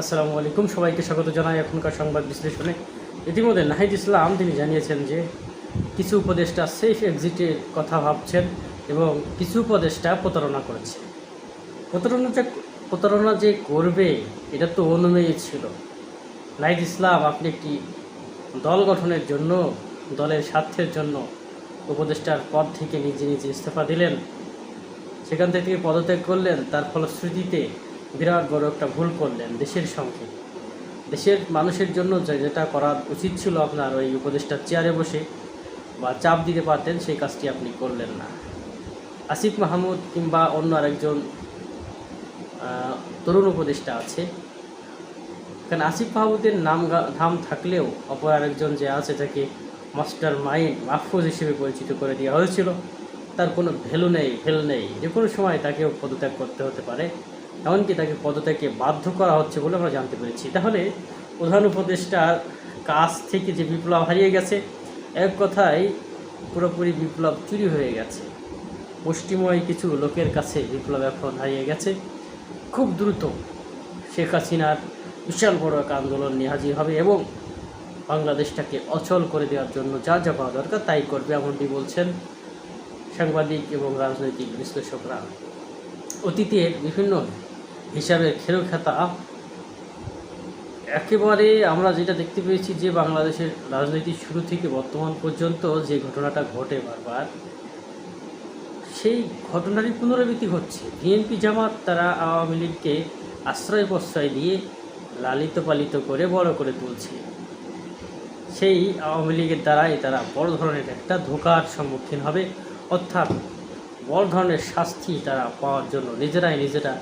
আসসালামু আলাইকুম। সবাইকে স্বাগত জানাই এখনকার সংবাদ বিশ্লেষণে। ইতিমধ্যে নাহিদ ইসলাম, তিনি জানিয়েছেন যে কিছু উপদেষ্টা সেফ এক্সিটের কথা ভাবছেন এবং কিছু উপদেষ্টা প্রতারণা করেছে। প্রতারণা যে প্রতারণা যে করবে, এটা তো অনুমেয় ছিল। নাহিদ ইসলাম, আপনি একটি দল গঠনের জন্য, দলের স্বার্থের জন্য উপদেষ্টার পদ থেকে নিজে নিজে ইস্তফা দিলেন? সেখান থেকে পদত্যাগ করলেন, তার ফলশ্রুতিতে বিরাট বড় একটা ভুল করলেন দেশের সঙ্গে। দেশের মানুষের জন্য যেটা করা উচিত ছিল আপনার ওই উপদেষ্টার চেয়ারে বসে বা চাপ দিতে পারতেন, সেই কাজটি আপনি করলেন না। আসিফ মাহমুদ কিংবা অন্য আরেকজন তরুণ উপদেষ্টা আছে। কারণ আসিফ মাহমুদের নাম নাম থাকলেও অপর আরেকজন যে আছে তাকে মাস্টার মাইন্ড, মাহফুজ হিসেবে পরিচিত করে দেওয়া হয়েছিল। তার কোনো ভ্যালু নেই ভ্যালু নেই। যে কোনো সময় তাকেও পদত্যাগ করতে হতে পারে। এমনকি তাকে পদত্যাগে বাধ্য করা হচ্ছে বলে আমরা জানতে পেরেছি। তাহলে প্রধান উপদেষ্টার কাছ থেকে যে বিপ্লব হারিয়ে গেছে, এক কথায় পুরোপুরি বিপ্লব চুরি হয়ে গেছে। মুষ্টিময় কিছু লোকের কাছে বিপ্লব এখন হারিয়ে গেছে। খুব দ্রুত শেখ হাসিনার বিশাল বড় এক আন্দোলন নিয়ে হাজির হবে এবং বাংলাদেশটাকে অচল করে দেওয়ার জন্য যা যা করা দরকার তাই করবে এমনটি বলছেন সাংবাদিক এবং রাজনৈতিক বিশ্লেষকরা। অতীতের বিভিন্ন হিসাবের খেরোখ্যাতা একেবারে আমরা যেটা দেখতে পেয়েছি যে বাংলাদেশের রাজনীতি শুরু থেকে বর্তমান পর্যন্ত যে ঘটনাটা ঘটে বারবার, সেই ঘটনারই পুনরাবৃত্তি হচ্ছে। বিএনপি জামাত তারা আওয়ামী লীগকে আশ্রয় প্রশ্রয় দিয়ে লালিত পালিত করে বড় করে তুলছে। সেই আওয়ামী লীগের দ্বারাই তারা বড় ধরনের একটা ধোকার সম্মুখীন হবে। অর্থাৎ বড় ধরনের শাস্তি তারা পাওয়ার জন্য নিজেরাই নিজেরা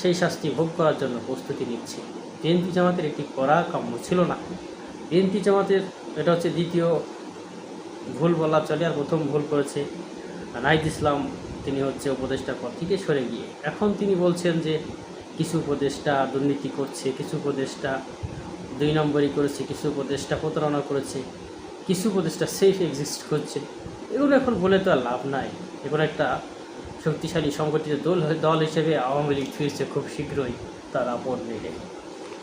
সেই শাস্তি ভোগ করার জন্য প্রস্তুতি নিচ্ছে। বিএনপি জামাতের একটি করা কাম্য ছিল না। বিএনপি জামাতের এটা হচ্ছে দ্বিতীয় ভুল বলা চলে আর প্রথম ভুল করেছে নাইদ ইসলাম। তিনি হচ্ছে উপদেষ্টার পদ থেকে সরে গিয়ে। এখন তিনি বলছেন যে কিছু উপদেষ্টা দুর্নীতি করছে, কিছু উপদেষ্টা দুই নম্বরই করেছে, কিছু উপদেষ্টা প্রতারণা করেছে, কিছু উপদেষ্টা সেফ এক্সিস্ট করছে। এগুলো এখন বলে তো আর লাভ নাই। এগুলো একটা শক্তিশালী সংগঠিত দল দল হিসেবে আওয়ামী লীগ ফিরছে খুব শীঘ্রই তারা পড়বে